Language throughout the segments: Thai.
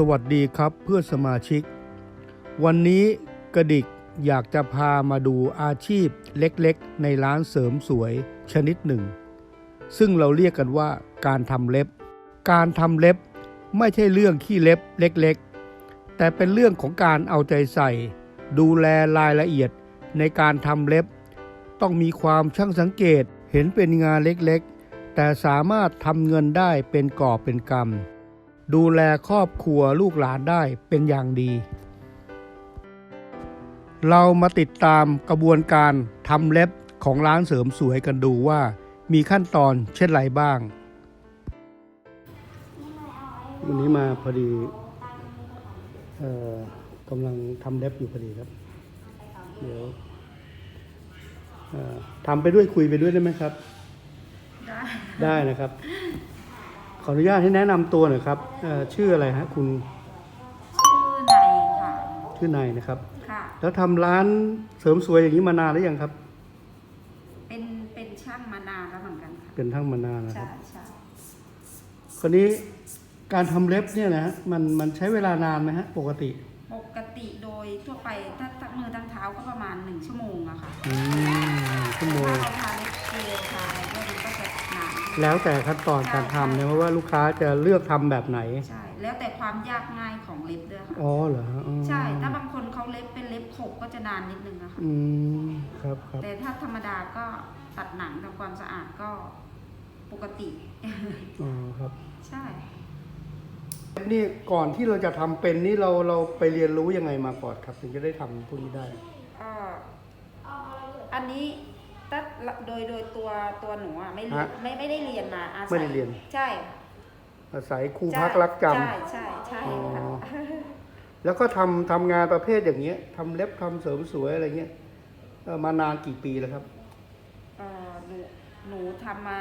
สวัสดีครับเพื่อนสมาชิก วันนี้กระดิกอยากจะพามาดูอาชีพเล็กๆ ในร้านเสริมสวยชนิดหนึ่ง ซึ่งเราเรียกกันว่าการทำเล็บ การทำเล็บไม่ใช่เรื่องขี้เล็บเล็กๆ แต่เป็นเรื่องของการเอาใจใส่ ดูแลรายละเอียดในการทำเล็บ ต้องมีความช่างสังเกตเห็นเป็นงานเล็กๆ แต่สามารถทำเงินได้เป็นกอบเป็นกำ ดูแลครอบครัวลูกหลานได้เป็นอย่างดี เรามาติดตามกระบวนการทำเล็บของร้านเสริมสวยกันดูว่ามีขั้นตอนเช่นไรบ้าง วันนี้มาพอดีเอ่อกำลังทำเล็บอยู่พอดีครับ เดี๋ยวเอ่อทำไปด้วยคุยไปด้วยได้ไหมครับ ได้ได้นะครับข ออนุญาตให้แนะนำตัวหน่อยครับเอ่อชื่ออะไรฮะคุณชื่อนายค่ะ ชื่อนายนะครับ ค่ะ แล้วทำร้านเสริมสวยอย่างนี้มานานหรือยังครับ เป็นเป็นช่างมานานแล้วเหมือนกันค่ะ เป็นทั้งมานานนะคใช่รับ ใช่คราวนี้การทำเล็บเนี่ยนะฮะมันมันใช้เวลานานไหมฮะปกติปกติโดยทั่วไปถ้าทั้งมือทั้งเท้าก็ประมาณหนึ่งชั่วโมงอะค่ะอืมชั่วโมงถ้าเราทาเล็บเจลทาอะไรก็มันก็จะนาน แล้วแต่ขั้นตอนการทำเนี่ยว่าลูกค้าจะเลือกทำแบบไหน ใช่ แล้วแต่ความยากง่ายของเล็บด้วยค่ะ อ๋อเหรอฮะอ๋อใช่ ถ้าบางคนเขาเล็บเป็นเล็บขบก็จะนานนิดนึงอะค่ะอืมครับครับ แต่ถ้าธรรมดาก็ตัดหนังทำความสะอาดก็ปกติ อ๋อครับใช่ นี่ก่อนที่เราจะทำเป็นนี่เราเราไปเรียนรู้ยังไงมาก่อนครับ ถึงจะได้ทำพวกนี้ได้ก็อันนี้ ถ้าโดยโดยตัวตัวหนูอะไม่เรียนฮะไม่ไม่ได้เรียนมาอาศัยไม่ได้เรียน ใช่อาศัยครูใช่พักรักจำ ใช่ใช่ใช่ค่ะอ๋อ แล้วก็ทำทำงานประเภทอย่างเงี้ยทำเล็บทำเสริมสวยอะไรเงี้ยเอ่อมานานกี่ปีแล้วครับ เอ่อหนูหนูทำมา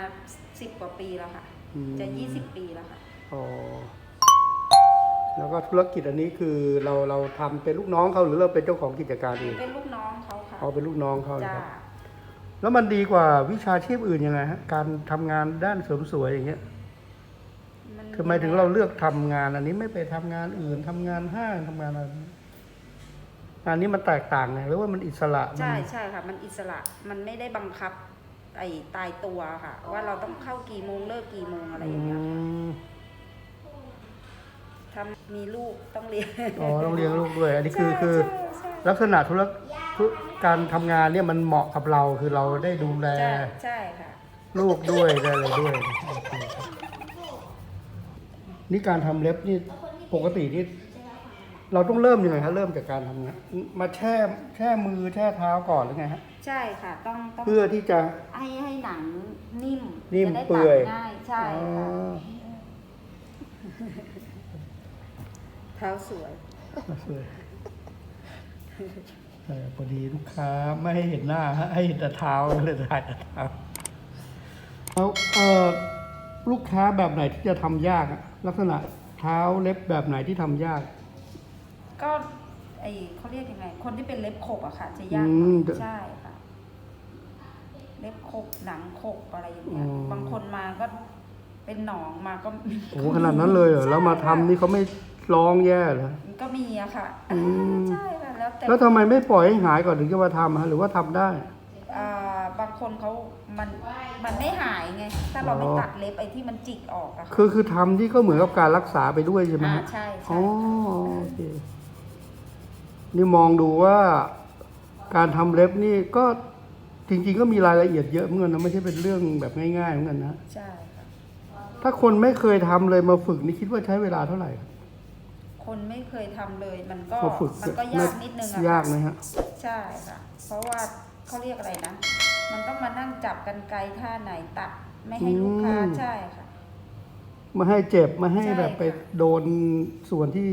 สิบกว่าปีแล้วค่ะ อืม จะยี่สิบปีแล้วค่ะ อ๋อแล้วก็ธุรกิจอันนี้คือเราเราทำเป็นลูกน้องเขาหรือเราเป็นเจ้าของกิจการเองเป็นลูกน้องเขาค่ะเอาเป็นลูกน้องเขานะจ้าครับ แล้วมันดีกว่าวิชาชีพอื่นยังไงฮะการทำงานด้านเสริมสวยอย่างเงี้ยมันทำไมถึงเราเลือกทำงานอันนี้ไม่ไปทำงานอื่นทำงานห้างทำงานอะไรงานนี้มันแตกต่างไงหรือว่ามันอิสระมัน ใช่ใช่ค่ะ มันอิสระมันไม่ได้บังคับ ไอ้ตายตัวค่ะ ว่าเราต้องเข้ากี่โมงเลิกกี่โมงอะไรอย่างเงี้ยอืมทำมีลูกต้องเรียน อ๋อต้องเลี้ยงลูกด้วย อันนี้คือใช่คือใช่ใช่ ลักษณะธุรธุ การทำงานเนี่ยมันเหมาะกับเราคือเราได้ดูแลใช่ใช่ค่ะ ลูกด้วยได้อะไรด้วยโอเคครับนี่การทำเล็บนี่ปกตินี่เราต้องเริ่มยังไงฮะเริ่มจากการทำงานมาแช่แช่มือแช่เท้าก่อนหรือไงฮะใช่ค่ะ ต้องต้องเพื่อที่จะ ให้ให้หนังนิ่มนิ่มจะได้เปื่อยตัดง่ายใช่อ๋ค่ะอเท้าสวย สวย เออพอดีลูกค้าไม่ให้เห็นหน้าฮะให้เห็นแต่เท้าเลยถ่ายแต่เท้าแล้วเออลูกค้าแบบไหนที่จะทำยากอะลักษณะเท้าเล็บแบบไหนที่ทำยาก ก็ไอเขาเรียกยังไง คนที่เป็นเล็บขบอะค่ะ จะยากหอืน่อมยใช่ค่ะ เล็บขบหนังขบอะไรอย่างเงี้ย อ๋อ บางคนมาก็เป็นหนองมาก็โอ้โหขนาดนั้นเลยเหรอแล้วมาทำนี่เขาไม่ร้องแย่เหรอ มันก็มีอะค่ะ อืมใช่ค่ะ แล้วแต่แล้วทำไมไม่ปล่อยให้หายก่อนถึงจะมาทำฮะหรือว่าทำได้ อ่าบางคนเขามันมันไม่หายไง ถ้าเราไม่อ๋อตัดเล็บไอ้ที่มันจิกออกอะค่ะคือคือทำที่ก็เหมือนกับการรักษาไปด้วยใช่ไหมอ่าฮะ ใช่อ๋ใช่อโอเคนี่มองดูว่าการทำเล็บนี่ก็จริง ๆ ก็มีรายละเอียดเยอะเหมือนกันนะไม่ใช่เป็นเรื่องแบบง่ายๆเหมือนกันนะ ใช่ค่ะถ้าคนไม่เคยทำเลยมาฝึกนี่คิดว่าใช้เวลาเท่าไหร่ครับ คนไม่เคยทำเลย มันก็มาฝึกมันก็ยากนิดนึงอะยากค่ะไหมฮะ ใช่ค่ะ เพราะว่าเขาเรียกอะไรนะ มันต้องมานั่งจับกันไกลท่าไหนตัดไม่ให้ลูกค้าอืม ใช่ค่ะ ไมาให้เจ็บไมาให้ใช่แบบไปค่ะ โดนส่วนที่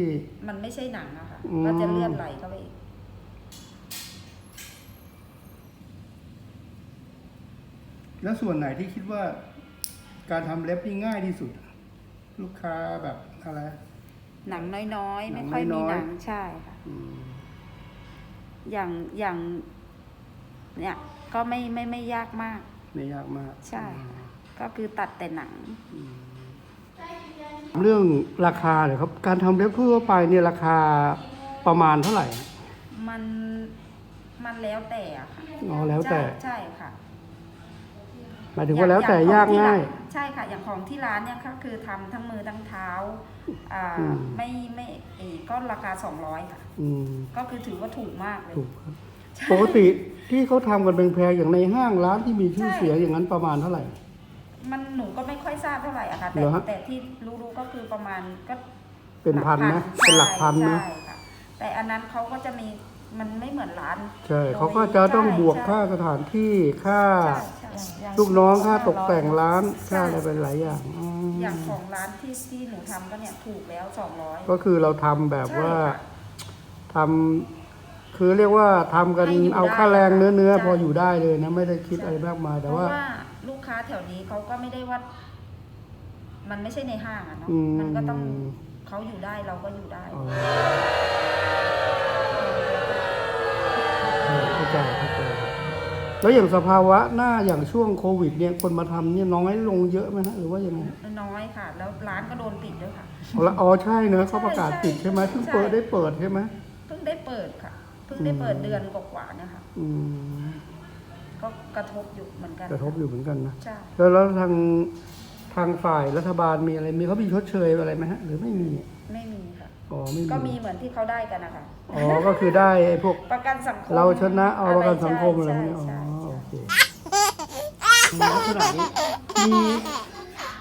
มันไม่ใช่หนังอะค่ะ อืม ก็จะเลือดไหลเข้าไปอีก แล้วส่วนไหนที่คิดว่า การทำเล็บนี่ง่ายที่สุด ลูกค้าแบบอะไร หนังน้อยๆหนัไม่งค่อยมีน้อยๆหนังใช่ค่ะอืมอย่างอย่าง เนี่ย ก็ไม่ไม่ไม่ยากมาก ไม่ยากมาก ใช่ค่ะก็คือตัดแต่หนังอืมเรื่องราคาเนี่ยครับ การทำเล็บทั่วไปเนี่ยราคาประมาณเท่าไหร่ มันมันแล้วแต่อะค่ะอ๋อแล้วแต่ใช่ใช่ค่ะ หมายถึงว่าแล้วแต่องยากของที่ง่ายร้นใช่ค่ะอย่างของที่ร้านเนี่ยก็คือทำทั้งมือทั้งเท้าอ่าอืมไม่ไม่เออก็ราคา200ค่ะอืมก็คือถือว่าถูกมากเลยถูกครับปกติที่เขาทำกันแพงๆอย่างในห้างร้านที่มีชื่อใช่เสียงอย่างนั้นประมาณเท่าไหร่ มันหนูก็ไม่ค่อยทราบเท่าไหร่อะค่ะแต่เหรอฮะแต่ที่รู้ๆก็คือประมาณก็เป็นพันนะเป็นหลักพันนะใช่ค่ะแต่อันนั้นเขาก็จะมีมันไม่เหมือนร้าน ใช่เขาก็จะต้องบวกใช่ค่าสถานที่ค่า ใช่ใช่ลูกน้องค่าตกแต่งร้านค่าอะไรเป็นหลายอย่างอืมอย่างของร้านที่ที่หนูทำก็เนี่ยถูกแล้วสองร้อยก็คือเราทำแบบว่าใช่ค่ะทำคือเรียกว่าทำกันให้อยู่เอาค่าแรงเนื้อเนื้อได้พออยู่ได้เลยนะไม่ได้คิดอะไรมากมายเพแต่ราะว่า ว่าลูกค้าแถวนี้เขาก็ไม่ได้ว่า มันไม่ใช่ในห้างอะเนาะอืม มันก็ต้องเขาอยู่ได้เราก็อยู่ได้ อ๋อเออเข้าใจเข้าใจ แล้วอย่างสภาวะหน้าอย่างช่วงโควิดเนี่ยคนมาทำเนี่ยน้อยลงเยอะไหมฮะหรือว่ายังไงน้อยค่ะ แล้วร้านก็โดนปิดด้วยค่ะอ๋อละอ๋อใช่เนอะเขาประกาศปิดใช่ไหมเพิ่งเปิดใช่ได้เปิดใช่ไหมเพิ่งได้เปิดค่ะเพิ่งได้เปิดเดือนกว่าๆเนี่ยค่ะอืมก็กระทบอยู่เหมือนกัน กระทบอยู่เหมือนกันนะใช่แล้วแล้วทางทางฝ่ายรัฐบาลมีอะไรมีเขามีชดเชยอะไรไหมฮะหรือไม่มีไม่มีค่ะอ๋อไม่มีก็มีเหมือนที่เขาได้กันนะคะอ๋อก็คือได้ไอ้พวกประกันสังคมเราชนะเอาประกันสังคมอะไรพวกใช่นี้อ๋อ ใช่ใช่โอเคลักษณะนี้มี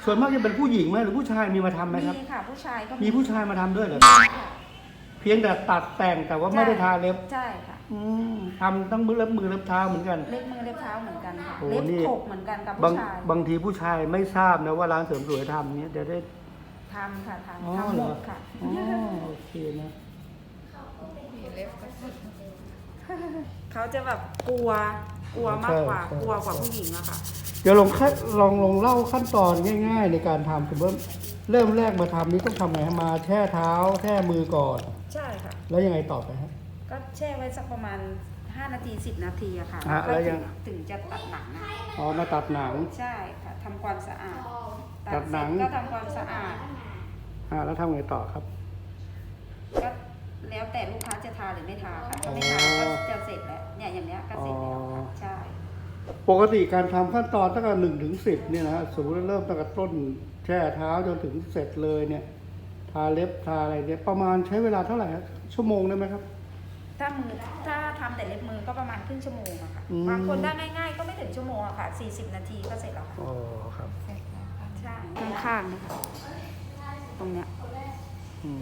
ส่วนมากจะเป็นผู้หญิงไหมหรือผู้ชายมีมาทำไหมครับ มีค่ะผู้ชายก็มีผู้ชายมาทำด้วยเหรอมีค่ะเพียงแต่ตัดแต่งแต่ว่าไม่ได้ทาเล็บใช่ค่ะ อืมทำทั้งมือเล็บมือเล็บเท้าเหมือนกัน เล็บมือเล็บเท้าเหมือนกันค่ะ โอ้เล็บนี่ ขบเหมือนกันกับบางผู้ชายบางทีผู้ชายไม่ทราบนะว่าร้านเสริมสวยทำเนี้ยเดี๋ยวได้ ทำค่ะอ๋อทำทำหเหรมอดค่ะ อ๋อโอเคนะเขาจะแบบกลัว กลัวมากกว่า ใช่ใช่ กลัวกว่าผู้หญิงอะค่ะ เดี๋ยวลองขั้นลองลองเล่าขั้นตอนง่าย ๆ ในการทำสมมติว่าเริ่มแรกมาทำนี่ต้องทำไงฮะมาแช่เท้าแช่มือก่อน ใช่ค่ะ แล้วยังไงต่อไปฮะ ก็แช่ไว้สักประมาณ 5 นาที 10 นาทีอะค่ะอะก็แล้วยัถึงงถึงจะตัดหนังอะอ๋อมาตัดหนัง ใช่ค่ะทำความสะอาดตัดหนัง เสร็จก็ทำความสะอาด อ่าแล้วทำไงต่อครับ ก็แล้วแต่ลูกค้าจะทาหรือไม่ทาค่ะถ้าไม่ทาก็จะเสร็จแล้วเนี่ยอย่างเนี้ยก็เสร็จแล้วค่ะอ๋อใช่ปกติการทำขั้นตอนตั้งแต่หนึ่งถึงสิบเนี่ยนะฮะสมมติว่าเริ่มตั้งแต่ต้นแช่เท้าจนถึงเสร็จเลยเนี่ย ทาเล็บทาอะไรเนี่ยประมาณใช้เวลาเท่าไหร่ฮะชั่วโมงได้ไหมครับ ถ้ามือถ้าทำแต่เล็บมือก็ประมาณครึ่งชั่วโมงอะค่ะอืม บางคนได้ง่าย ๆ ก็ไม่ถึงชั่วโมงอะค่ะ 40 นาทีก็เสร็จแล้วค่ะอ๋อครับใช่ข้างๆนะคะตรงเนี้ยอืม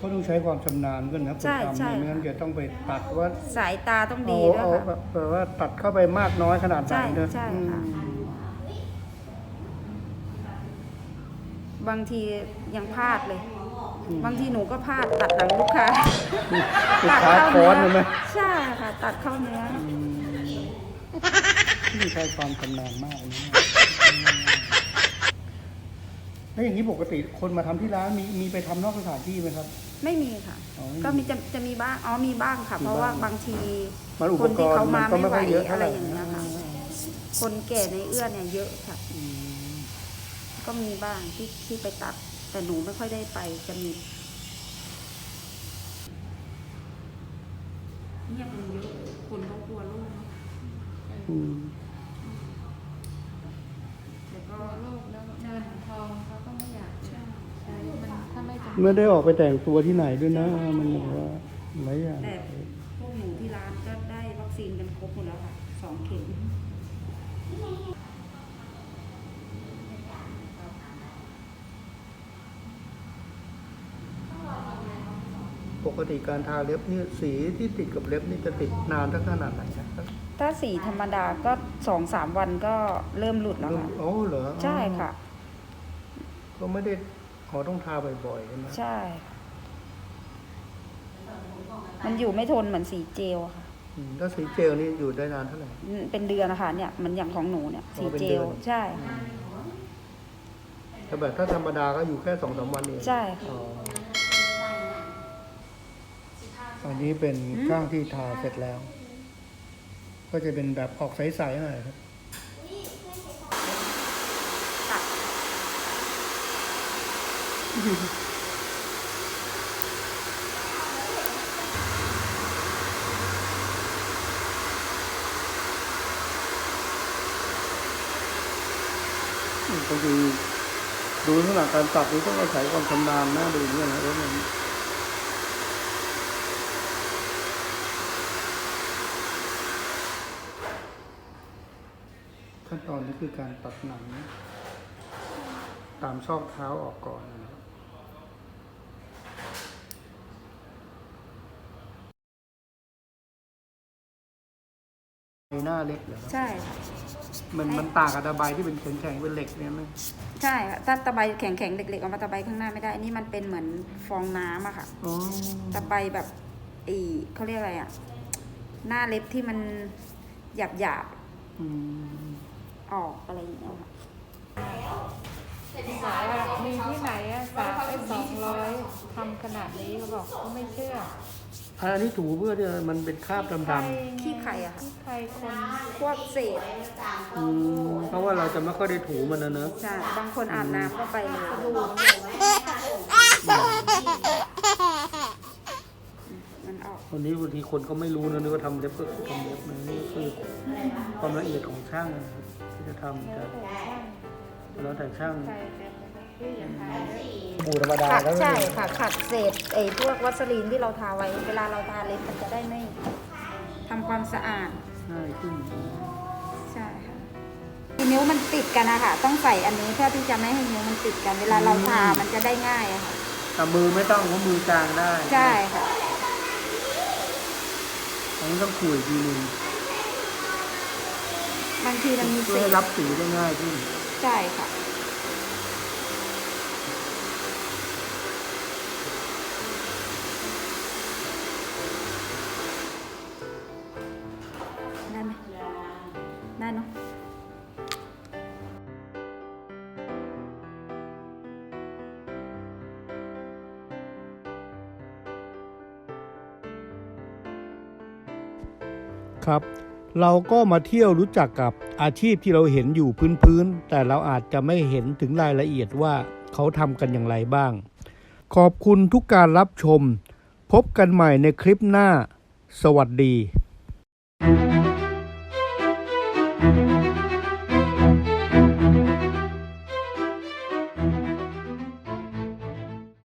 ก็ต้องใช้ความชำนาญกันนะคนใช่ทำใช่ เนี่ยไม่งั้นจะต้องไปตัดว่าสายตาต้องเอาดีด้วยเอาค่ะแบบว่าตัดเข้าไปมากน้อยขนาดไหนใช่เนอะใช่อืมค่ะบางทียังพลาดเลย บางทีหนูก็พลาดตัดหลังลูกค้าลูกค้าค้อนใช่ไหมใช่ค่ะ ตัดเข้าเนื้อ อืมนี่ใช้ความชำนาญมากเลยนะ แล้วอย่างนี้ปกติคนมาทำที่ร้านมีมีไปทำนอกสถานที่ไหมครับ ไม่มีค่ะ อ๋อไม่มีก็มีจะจะมีบ้างอ๋อมีบ้างค่ะ มีเพราะว่าบ้าง บางที มันอุคปนกที่รเขาณ์มาก็ไม่ไม่ไหวค่อยเยอะอะเท่าไรไหร่อย่างเงี้ยค่ะ คนแก่ในเอื้อเนี่ยเยอะค่ะ อืมก็มีบ้างที่ที่ไปตัด แต่หนูไม่ค่อยได้ไปจะมีเงียบมันเยอะคนเขากลัวโรคเนอะอืมแล้วก็โลกแล้วเงินทองเขาก็ไม่อยากใช้มันถ้า ไม่จำไม่ได้ออกไปแต่งตัวที่ไหนด้วยนะ มันแบบว่าหลายอย่างแต่พวกหนูที่ร้านก็ได้วัคซีนกันครบหมดแล้วค่ะสองเข็มปกติการทาเล็บนี่สีที่ติดกับเล็บนี่จะติดนานสักขนาดไหนครับถ้าสีธรรมดาก็สองสามวันก็เริ่มหลุดแล้วค่ะ โอ้เหรอ ใช่ค่ะ ก็ไม่ได้ ขอต้องทาบ่อยๆใช่ไหมใช่ มันอยู่ไม่ทนเหมือนสีเจลอะค่ะอืมแล้วสีเจลนี่อยู่ได้นานเท่าไหร่ อืมเป็นเดือนนะคะเนี่ยมันอย่างของหนูเนี่ยอ๋สีอเป็นเจเดืลอน ใช่แต่แบบถ้าธรรมดาก็อยู่แค่สองสามวันเองใช่ค่ะ อ๋ออันนี้เป็นข้างที่ทาเสร็จแล้ว ก็จะเป็นแบบออกใสๆหน่อยครับ ตัด บางทีดูลักษณะการตัดนี่ต้องอาศัยความชำนาญนะดูเนี่ยนะว่ามันขั้นตอนนี้คือการตัดหนัง ตามซอกเท้าออกก่อนนะครับ หน้าเล็กเหรอครับใช่ค่ะมันมันต่างกับตะไบที่เป็นแข็งๆเป็นเหล็กเนี่ยไหมใช่ค่ะถ้าตะไบแข็งๆเด็กๆออกมาตะไบข้างหน้าไม่ได้อันนี้มันเป็นเหมือนฟองน้ำอะค่ะ อ๋อตะไบแบบอีเขาเรียกอะไรอะหน้าเล็บที่มันหยาบหยาบอืมๆออกอะไรอย่างเงี้ยค่ะสายอะมีที่ไหนอะสามไอ้สองร้อยทำขนาดนี้เขาบอกเขาไม่เชื่อ อันนี้ถูเพื่อที่มันเป็นคราบดำขี้ไข่อะค่ะขี้ไข่คนพวกเศษๆอืมเพราะว่าเราจะไม่ค่อยได้ถูมันนะเนอะใช่บางคนอาบน้ำก็ไปเลยมันออกวันนี้บางทีคนก็ไม่รู้นะนึกว่าทำเล็บก็ทำเล็บนะนี่ก็คือความละเอียดของช่างนะครับที่จะทำจะแล้วแต่ช่าง ไข่แต่พี่ อย่าทายเลยบูธรรมดาขัดแล้วใช่ค่ะขัดเศษไอ้พวกวัสลีนที่เราทาไว้ เวลาเราทาเล็บมันจะได้ไม่ทำความสะอาดง่ายขึ้นใช่ค่ะทีนิ้วมันติดกันนะคะต้องใส่อันนี้เพื่อที่จะไม่ให้นิ้วมันติดกัน เวลาเราทามันจะได้ง่ายอะค่ะแต่มือไม่ต้องเพราะมือกลางได้ ใช่ค่ะอันนี้ต้องขูดอีกทีหนึงบางทีมันมีเพื่เศอให้ษรับสีได้ง่ายขึ้น ใช่ค่ะ ครับ เราก็มาเที่ยวรู้จักกับอาชีพที่เราเห็นอยู่พื้นๆแต่เราอาจจะไม่เห็นถึงรายละเอียดว่าเขาทำกันอย่างไรบ้าง ขอบคุณทุกการรับชม พบกันใหม่ในคลิปหน้า สวัสดี